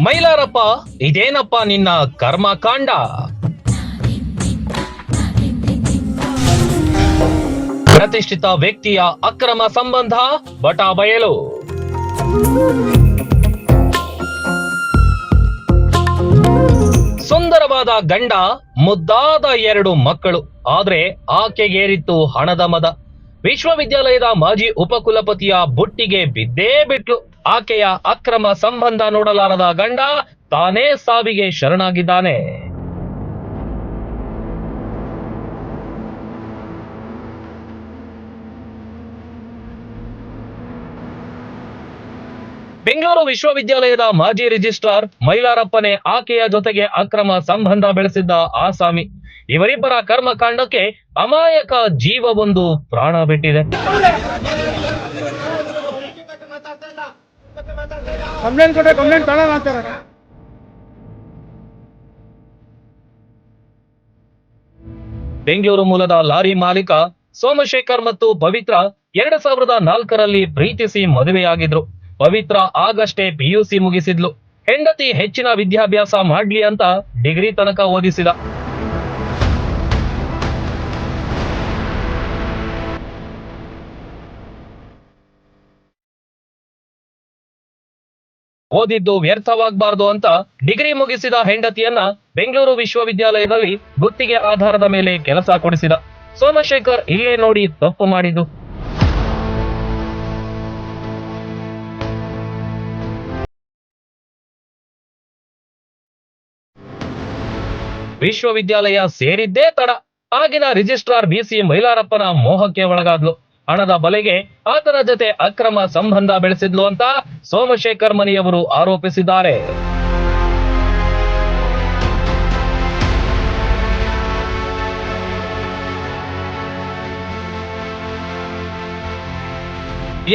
ಮೈಲಾರಪ್ಪ, ಇದೇನಪ್ಪ ನಿನ್ನ ಕರ್ಮಕಾಂಡ? ಪ್ರತಿಷ್ಠಿತ ವ್ಯಕ್ತಿಯ ಅಕ್ರಮ ಸಂಬಂಧ, ಬಟ ಬಯಲು. ಸುಂದರವಾದ ಗಂಡ, ಮುದ್ದಾದ ಎರಡು ಮಕ್ಕಳು. ಆದ್ರೆ ಆಕೆಗೇರಿತ್ತು ಹಣದ ಮದ. ವಿಶ್ವವಿದ್ಯಾಲಯದ ಮಾಜಿ ಉಪಕುಲಪತಿಯ ಬುಟ್ಟಿಗೆ ಬಿದ್ದೇ ಬಿಟ್ಲು. ಆಕೆಯ ಅಕ್ರಮ ಸಂಬಂಧ ನೋಡಲಾರದ ಗಂಡ ತಾನೇ ಸಾವಿಗೆ ಶರಣಾಗಿದ್ದಾನೆ. ಬೆಂಗಳೂರು ವಿಶ್ವವಿದ್ಯಾಲಯದ ಮಾಜಿ ರಿಜಿಸ್ಟ್ರಾರ್ ಮೈಲಾರಪ್ಪನೇ ಆಕೆಯ ಜೊತೆಗೆ ಅಕ್ರಮ ಸಂಬಂಧ ಬೆಳೆಸಿದ್ದ ಆಸಾಮಿ ಇವರಿಬ್ಬರ ಕರ್ಮಕಾಂಡಕ್ಕೆ ಅಮಾಯಕ ಜೀವವೊಂದು ಪ್ರಾಣ ಬಿಟ್ಟಿದೆ. ಕಂಪ್ಲೇಂಟ್ ಕೊಟ್ಟರೆ ಕಂಪ್ಲೇಂಟ್ ಬೆಂಗಳೂರು ಮೂಲದ ಲಾರಿ ಮಾಲೀಕ ಸೋಮಶೇಖರ್ ಮತ್ತು ಪವಿತ್ರ ಎರಡ್ ಸಾವಿರದ ನಾಲ್ಕರಲ್ಲಿ ಪ್ರೀತಿಸಿ ಮದುವೆಯಾಗಿದ್ರು. ಪವಿತ್ರ ಆಗಷ್ಟೇ ಪಿಯುಸಿ ಮುಗಿಸಿದ್ಲು. ಹೆಂಡತಿ ಹೆಚ್ಚಿನ ವಿದ್ಯಾಭ್ಯಾಸ ಮಾಡ್ಲಿ ಅಂತ ಡಿಗ್ರಿ ತನಕ ಓದಿಸಿದ. ಓದಿದ್ದು ವ್ಯರ್ಥವಾಗಬಾರದು ಅಂತ ಡಿಗ್ರಿ ಮುಗಿಸಿದ ಹೆಂಡತಿಯನ್ನ ಬೆಂಗಳೂರು ವಿಶ್ವವಿದ್ಯಾಲಯದಲ್ಲಿ ಗುತ್ತಿಗೆ ಆಧಾರದ ಮೇಲೆ ಕೆಲಸ ಕೊಡಿಸಿದ ಸೋಮಶೇಖರ್ ಇಲ್ಲೇ ನೋಡಿ ತಪ್ಪು ಮಾಡಿದ್ದು. ವಿಶ್ವವಿದ್ಯಾಲಯ ಸೇರಿದ್ದೇ ತಡ. ಆಗಿನ ರಿಜಿಸ್ಟ್ರಾರ್ ಬಿಸಿ ಮೈಲಾರಪ್ಪನ ಮೋಹಕ್ಕೆ ಒಳಗಾದ್ಲು. ಹಣದ ಬಲೆಗೆ ಆತನ ಜೊತೆ ಅಕ್ರಮ ಸಂಬಂಧ ಬೆಳೆಸಿದ್ಲು ಅಂತ ಸೋಮಶೇಖರ್ ಮನಿಯವರು ಆರೋಪಿಸಿದ್ದಾರೆ.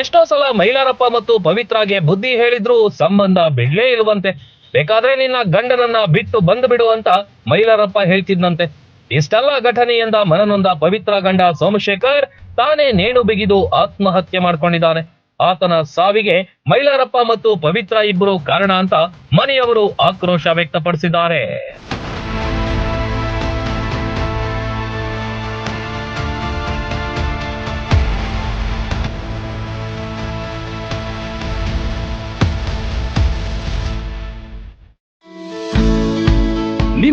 ಎಷ್ಟೋ ಸಲ ಮೈಲಾರಪ್ಪ ಮತ್ತು ಪವಿತ್ರಾಗೆ ಬುದ್ಧಿ ಹೇಳಿದ್ರು, ಸಂಬಂಧ ಬಿಡ್ಲೇ ಇರುವಂತೆ. ಬೇಕಾದ್ರೆ ನಿನ್ನ ಗಂಡನನ್ನ ಬಿಟ್ಟು ಬಂದು ಬಿಡು ಅಂತ ಮೈಲಾರಪ್ಪ ಹೇಳ್ತಿದ್ನಂತೆ. ಇಷ್ಟೆಲ್ಲ ಘಟನೆಯಿಂದ ಮನನೊಂದ ಪವಿತ್ರ ಗಂಡ ಸೋಮಶೇಖರ್ ತಾನೇ ನೇಣು ಬಿಗಿದು ಆತ್ಮಹತ್ಯೆ ಮಾಡ್ಕೊಂಡಿದ್ದಾನೆ. ಆತನ ಸಾವಿಗೆ ಮೈಲಾರಪ್ಪ ಮತ್ತು ಪವಿತ್ರ ಇಬ್ಬರು ಕಾರಣ ಅಂತ ಮನೆಯವರು ಆಕ್ರೋಶ ವ್ಯಕ್ತಪಡಿಸಿದ್ದಾರೆ.